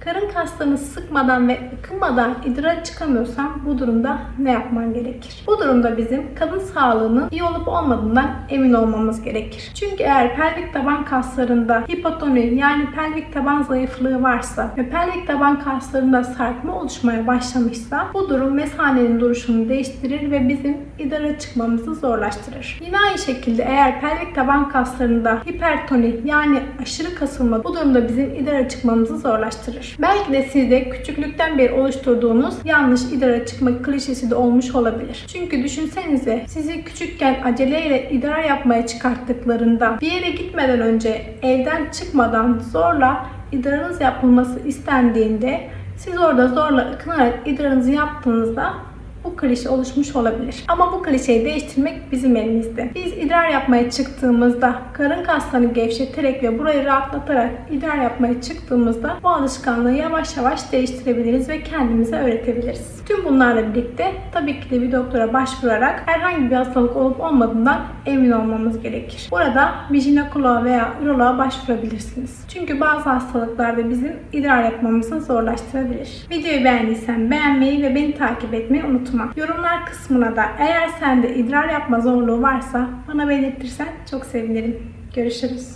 Karın kaslarını sıkmadan ve ıkınmadan idrar çıkamıyorsan bu durumda ne yapman gerekir? Bu durumda bizim kadın sağlığının iyi olup olmadığından emin olmamız gerekir. Çünkü eğer pelvik taban kaslarında hipotoni yani pelvik taban zayıflığı varsa ve pelvik taban kaslarında sarkma oluşmaya başlamışsa bu durum mesanenin duruşunu değiştirir ve bizim idrara çıkmamızı zorlaştırır. Yine aynı şekilde eğer pelvik taban kaslarında hipertoni yani aşırı kasılma bu durumda bizim idrara çıkmamızı zorlaştırır. Belki de sizde küçüklükten beri oluşturduğunuz yanlış idrara çıkma klişesi de olmuş olabilir. Çünkü düşünsenize sizi küçükken aceleyle idrar yapmaya çıkarttıklarında bir yere gitmeden önce evden çıkmadan zorla idrarınız yapılması istendiğinde siz orada zorla ıkınarak idrarınızı yaptığınızda bu klişe oluşmuş olabilir. Ama bu klişeyi değiştirmek bizim elimizde. Biz idrar yapmaya çıktığımızda karın kaslarını gevşeterek ve burayı rahatlatarak idrar yapmaya çıktığımızda bu alışkanlığı yavaş yavaş değiştirebiliriz ve kendimize öğretebiliriz. Tüm bunlarla birlikte tabii ki de bir doktora başvurarak herhangi bir hastalık olup olmadığından emin olmamız gerekir. Burada bir jinekoloğa veya üroloğa başvurabilirsiniz. Çünkü bazı hastalıklarda bizim idrar yapmamızı zorlaştırabilir. Videoyu beğendiysen beğenmeyi ve beni takip etmeyi unutma. Yorumlar kısmına da eğer sende idrar yapma zorluğu varsa bana belirtirsen çok sevinirim. Görüşürüz.